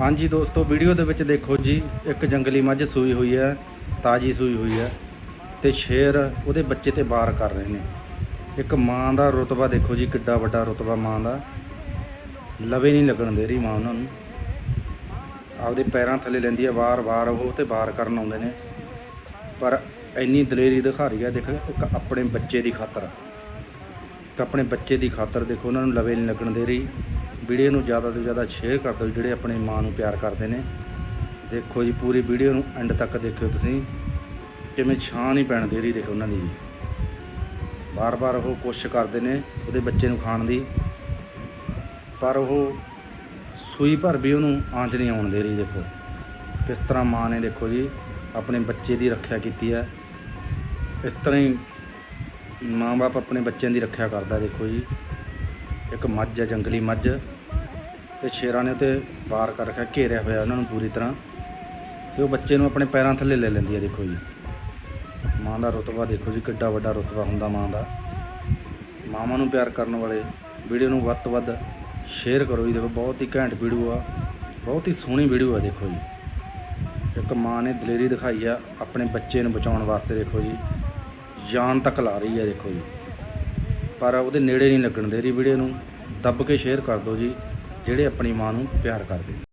ਹਾਂਜੀ ਦੋਸਤੋ, ਵੀਡੀਓ ਦੇ ਵਿੱਚ ਦੇਖੋ ਜੀ, ਇੱਕ ਜੰਗਲੀ ਮੱਝ ਸੂਈ ਹੋਈ ਹੈ, ਤਾਜੀ ਸੂਈ ਹੋਈ ਹੈ ਤੇ ਸ਼ੇਰ ਉਹਦੇ ਬੱਚੇ ਤੇ ਵਾਰ ਕਰ ਰਹੇ ਨੇ। ਇੱਕ ਮਾਂ ਦਾ ਰੁਤਬਾ ਦੇਖੋ ਜੀ, ਕਿੱਡਾ ਵੱਡਾ ਰੁਤਬਾ ਮਾਂ ਦਾ। ਲਵੇ ਨਹੀਂ ਲੱਗਣ ਦੇ ਰਹੀ ਮਾਂ ਉਹਨਾਂ ਨੂੰ। ਆਪਦੇ ਪੈਰਾਂ ਥੱਲੇ ਲੈਂਦੀ ਹੈ, ਵਾਰ-ਵਾਰ ਉਹ ਤੇ ਵਾਰ ਕਰਨ ਆਉਂਦੇ ਨੇ। ਪਰ ਇੰਨੀ ਦਲੇਰੀ ਦਿਖਾ ਰਹੀ ਹੈ, ਦੇਖ, ਇੱਕ ਆਪਣੇ ਬੱਚੇ ਦੀ ਖਾਤਰ। ਇੱਕ ਆਪਣੇ ਬੱਚੇ ਦੀ ਖਾਤਰ ਦੇਖੋ, ਉਹਨਾਂ ਨੂੰ ਲਵੇ ਨਹੀਂ ਲੱਗਣ ਦੇ ਰਹੀ। ਵੀਡੀਓ ਨੂੰ ਜ਼ਿਆਦਾ ਤੋਂ ਜ਼ਿਆਦਾ ਸ਼ੇਅਰ ਕਰ ਦਿਓ, ਜਿਹੜੇ ਆਪਣੀ ਮਾਂ ਨੂੰ ਪਿਆਰ ਕਰਦੇ ਨੇ। ਦੇਖੋ ਜੀ, ਪੂਰੀ ਵੀਡੀਓ ਨੂੰ ਐਂਡ ਤੱਕ ਦੇਖਿਓ ਤੁਸੀਂ। ਕਿਵੇਂ ਛਾਂ ਨਹੀਂ ਪੈਣ ਦੇ ਰਹੀ, ਦੇਖੋ ਉਹਨਾਂ ਦੀ। ਬਾਰ-ਬਾਰ ਉਹ ਕੋਸ਼ਿਸ਼ ਕਰਦੇ ਨੇ ਉਹਦੇ ਬੱਚੇ ਨੂੰ ਖਾਣ ਦੀ। ਪਰ ਉਹ ਸੂਈ ਭਰ ਵੀ ਉਹਨੂੰ ਆਂਚ ਨਹੀਂ ਆਉਣ ਦੇ ਰਹੀ, ਦੇਖੋ। ਕਿਸ ਤਰ੍ਹਾਂ ਮਾਂ ਨੇ, ਦੇਖੋ ਜੀ, ਆਪਣੇ ਬੱਚੇ ਦੀ ਰੱਖਿਆ ਕੀਤੀ ਹੈ। ਇਸ ਤਰ੍ਹਾਂ ਹੀ ਮਾਂ-ਬਾਪ ਆਪਣੇ ਬੱਚਿਆਂ ਦੀ ਰੱਖਿਆ ਕਰਦਾ, ਦੇਖੋ ਜੀ। ਇੱਕ ਮੱਝ ਹੈ, ਜੰਗਲੀ ਮੱਝ। ਤੇ ਸ਼ੇਰਾਂ ਨੇ ਤੇ ਬਾਰ ਕਰ ਰੱਖਿਆ, ਘੇਰਿਆ ਹੋਇਆ ਉਹਨਾਂ ਨੂੰ ਪੂਰੀ ਤਰ੍ਹਾਂ। ਤੇ ਉਹ ਬੱਚੇ ਨੂੰ ਆਪਣੇ ਪੈਰਾਂ ਥੱਲੇ ਲੈ ਲੈਂਦੀ ਹੈ, ਦੇਖੋ ਜੀ। ਮਾਂ ਦਾ ਰੁਤਬਾ ਦੇਖੋ ਜੀ, ਕਿੱਡਾ ਵੱਡਾ ਰੁਤਬਾ ਹੁੰਦਾ ਮਾਂ ਦਾ। ਮਾਵਾਂ ਨੂੰ ਪਿਆਰ ਕਰਨ ਵਾਲੇ ਵੀਡੀਓ ਨੂੰ ਵੱਧ ਤੋਂ ਵੱਧ ਸ਼ੇਅਰ ਕਰੋ ਜੀ। ਦੇਖੋ, ਬਹੁਤ ਹੀ ਘੈਂਟ ਵੀਡੀਓ ਆ, ਬਹੁਤ ਹੀ ਸੋਹਣੀ ਵੀਡੀਓ ਆ, ਦੇਖੋ ਜੀ। ਇੱਕ ਮਾਂ ਨੇ ਦਲੇਰੀ ਦਿਖਾਈ ਆ ਆਪਣੇ ਬੱਚੇ ਨੂੰ ਬਚਾਉਣ ਵਾਸਤੇ, ਦੇਖੋ ਜੀ। ਜਾਨ ਤੱਕ ਲਾ ਰਹੀ ਹੈ ਦੇਖੋ ਜੀ। ਪਰ ਉਹਦੇ ਨੇੜੇ ਨਹੀਂ ਲੱਗਣ ਦੇ ਰਹੀ ਵੀਡੀਓ ਨੂੰ। ਦੱਬ ਕੇ ਸ਼ੇਅਰ ਕਰ ਦਿਓ ਜੀ। ਜਿਹੜੇ ਆਪਣੀ ਮਾਂ ਨੂੰ ਪਿਆਰ ਕਰਦੇ ਨੇ।